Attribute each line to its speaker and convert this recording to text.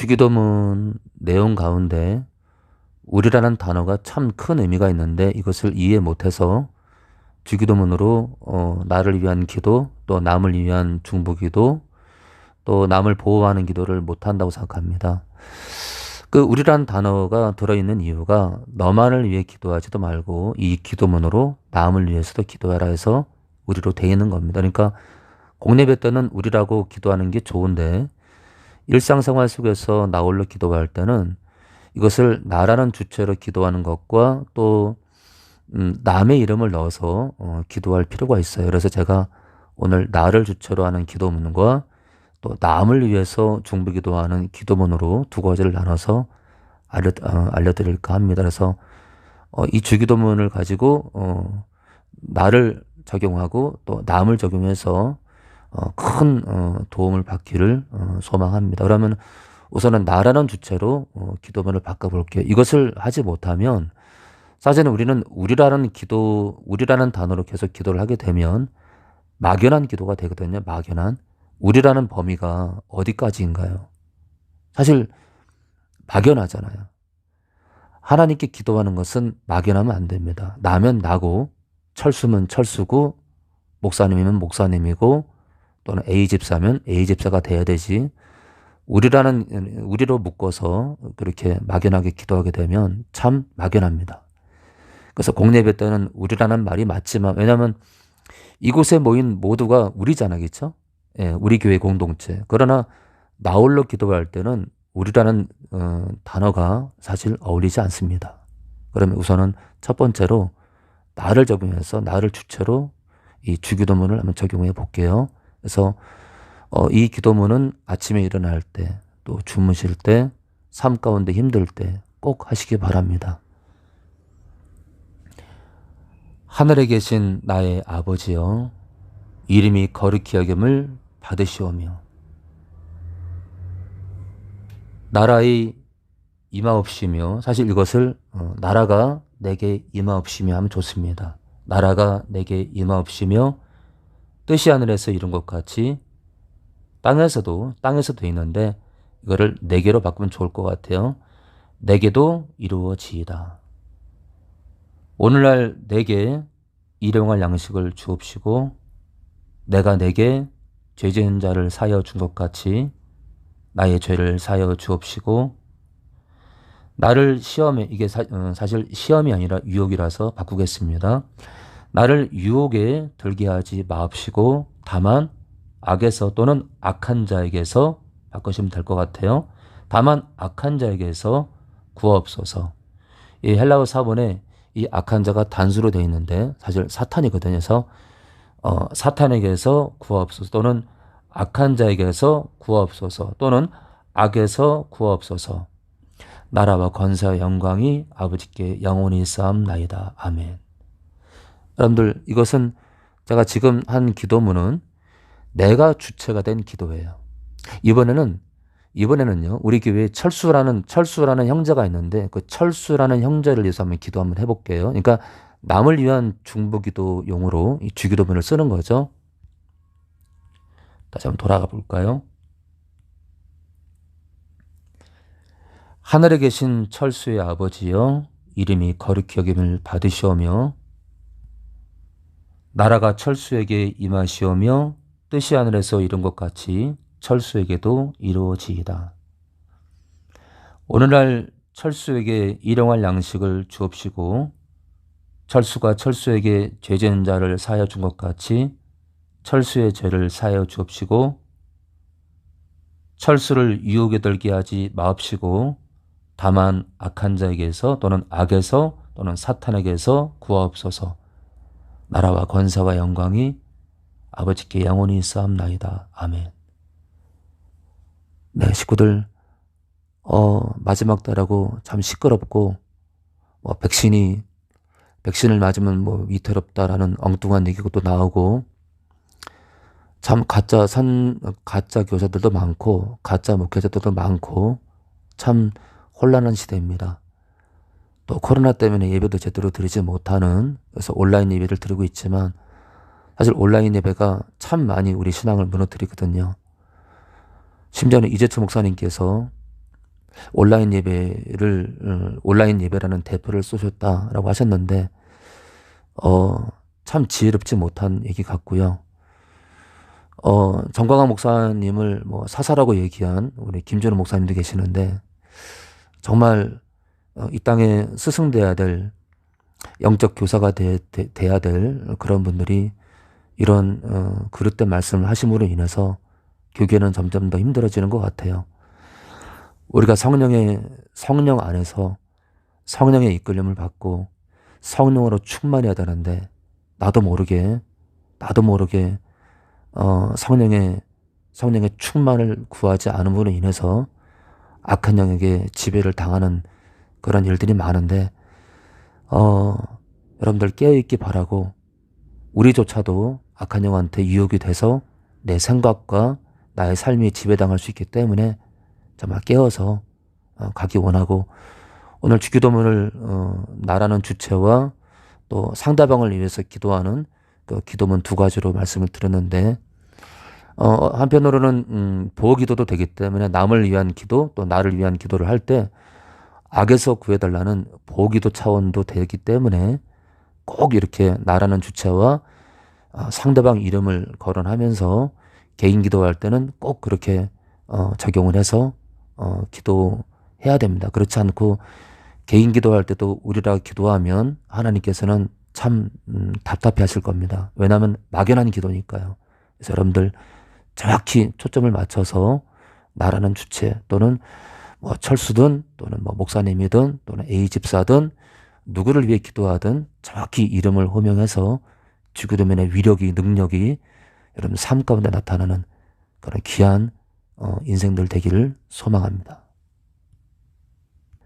Speaker 1: 주기도문 내용 가운데 우리라는 단어가 참 큰 의미가 있는데 이것을 이해 못해서 주기도문으로 어, 나를 위한 기도 또 남을 위한 중보기도 또 남을 보호하는 기도를 못한다고 생각합니다. 그 우리란 단어가 들어있는 이유가 너만을 위해 기도하지도 말고 이 기도문으로 남을 위해서도 기도하라 해서 우리로 되어 있는 겁니다. 그러니까 공예배 때는 우리라고 기도하는 게 좋은데 일상생활 속에서 나 홀로 기도할 때는 이것을 나라는 주체로 기도하는 것과 또 음, 남의 이름을 넣어서 어, 기도할 필요가 있어요. 그래서 제가 오늘 나를 주체로 하는 기도문과 또 남을 위해서 중부기도하는 기도문으로 두 가지를 나눠서 알려, 어, 알려드릴까 합니다. 그래서 어, 이 주기도문을 가지고 어, 나를 적용하고 또 남을 적용해서 어, 큰 어, 도움을 받기를 어, 소망합니다. 그러면 우선은 나라는 주체로 어, 기도문을 바꿔볼게요. 이것을 하지 못하면 사실은 우리는 우리라는 기도, 우리라는 단어로 계속 기도를 하게 되면 막연한 기도가 되거든요. 막연한. 우리라는 범위가 어디까지인가요? 사실 막연하잖아요. 하나님께 기도하는 것은 막연하면 안 됩니다. 나면 나고, 철수면 철수고, 목사님이면 목사님이고, 또는 A 집사면 A 집사가 돼야 되지. 우리라는, 우리로 묶어서 그렇게 막연하게 기도하게 되면 참 막연합니다. 그래서 공예배 때는 우리라는 말이 맞지만, 왜냐하면 이곳에 모인 모두가 우리잖아, 그죠? 예, 우리 교회 공동체. 그러나 나홀로 기도할 때는 우리라는 어, 단어가 사실 어울리지 않습니다. 그러면 우선은 첫 번째로 나를 적용해서 나를 주체로 이 주기도문을 한번 적용해 볼게요. 그래서 어, 이 기도문은 아침에 일어날 때, 또 주무실 때, 삶 가운데 힘들 때 꼭 하시기 바랍니다. 하늘에 계신 나의 아버지여, 이름이 거룩히 여김을 받으시오며, 나라의 임하옵시며, 사실 이것을 어, 나라가 내게 임하옵시며 하면 좋습니다. 나라가 내게 임하옵시며, 뜻이 하늘에서 이룬 것 같이 땅에서도 땅에서도 있는데 이거를 네 개로 바꾸면 좋을 것 같아요. 내게도 이루어지이다. 오늘날 내게 일용할 양식을 주옵시고 내가 내게 죄지은 자를 사여 준 것 같이 나의 죄를 사여 주옵시고 나를 시험에 이게 사, 어, 사실 시험이 아니라 유혹이라서 바꾸겠습니다. 나를 유혹에 들게 하지 마옵시고 다만 악에서 또는 악한 자에게서 바꾸시면 될 것 같아요. 다만 악한 자에게서 구하옵소서. 이 헬라어 사본에 이 악한 자가 단수로 되어 있는데 사실 사탄이거든요. 그래서 어, 사탄에게서 구하옵소서 또는 악한 자에게서 구하옵소서 또는 악에서 구하옵소서. 나라와 권세와 영광이 아버지께 영원히 쌓음 나이다. 아멘. 여러분들 이것은 제가 지금 한 기도문은 내가 주체가 된 기도예요. 이번에는 이번에는요 우리 교회에 철수라는 철수라는 형제가 있는데 그 철수라는 형제를 위해서 한번 기도 한번 해볼게요. 그러니까 남을 위한 중보기도용으로 이 주기도문을 쓰는 거죠. 다시 한번 돌아가 볼까요? 하늘에 계신 철수의 아버지여 이름이 거룩히 여김을 받으시오며 나라가 철수에게 임하시오며 뜻이 하늘에서 이룬 것 같이 철수에게도 이루어지이다. 오늘날 철수에게 일용할 양식을 주옵시고 철수가 철수에게 죄진 자를 사여 준 것 같이 철수의 죄를 사여 주옵시고 철수를 유혹에 들게 하지 마옵시고 다만 악한 자에게서 또는 악에서 또는 사탄에게서 구하옵소서 나라와 권사와 영광이 아버지께 영원히 쌓옵나이다. 아멘. 네, 식구들, 어, 마지막 때라고 참 시끄럽고, 뭐, 백신이, 백신을 맞으면 뭐, 위태롭다라는 엉뚱한 얘기가 또 나오고, 참, 가짜 산, 가짜 교사들도 많고, 가짜 목회자들도 많고, 참, 혼란한 시대입니다. 또 코로나 때문에 예배도 제대로 드리지 못하는, 그래서 온라인 예배를 드리고 있지만, 사실 온라인 예배가 참 많이 우리 신앙을 무너뜨리거든요. 심지어는 이재철 목사님께서 온라인 예배를 어, 온라인 예배라는 대표를 쏘셨다라고 하셨는데 어, 참 지혜롭지 못한 얘기 같고요. 어, 정광환 목사님을 뭐 사사라고 얘기한 우리 김준호 목사님도 계시는데 정말 어, 이 땅에 스승돼야 될 영적 교사가 돼, 돼, 돼 야 될 그런 분들이 이런 어, 그릇된 말씀을 하심으로 인해서 교계는 점점 더 힘들어지는 것 같아요. 우리가 성령의 성령 안에서 성령의 이끌림을 받고 성령으로 충만해야 되는데 나도 모르게 나도 모르게 어, 성령의 성령의 충만을 구하지 않음으로 인해서 악한 영에게 지배를 당하는 그런 일들이 많은데 어, 여러분들 깨어 있기 바라고 우리조차도 악한 영한테 유혹이 돼서 내 생각과 나의 삶이 지배당할 수 있기 때문에 정말 깨어서 어, 가기 원하고 오늘 주기도문을 어, 나라는 주체와 또 상대방을 위해서 기도하는 그 기도문 두 가지로 말씀을 드렸는데 어, 한편으로는 음, 보호 기도도 되기 때문에 남을 위한 기도 또 나를 위한 기도를 할 때 악에서 구해달라는 보호 기도 차원도 되기 때문에 꼭 이렇게 나라는 주체와 어, 상대방 이름을 거론하면서 개인 기도할 때는 꼭 그렇게 어, 적용을 해서 어, 기도해야 됩니다. 그렇지 않고 개인 기도할 때도 우리라 기도하면 하나님께서는 참 음, 답답해 하실 겁니다. 왜냐하면 막연한 기도니까요. 그래서 여러분들 정확히 초점을 맞춰서 나라는 주체 또는 뭐 철수든 또는 뭐 목사님이든 또는 A 집사든 누구를 위해 기도하든 정확히 이름을 호명해서 주기도면의 위력이 능력이 여러분 삶 가운데 나타나는 그런 귀한 어, 인생들 되기를 소망합니다.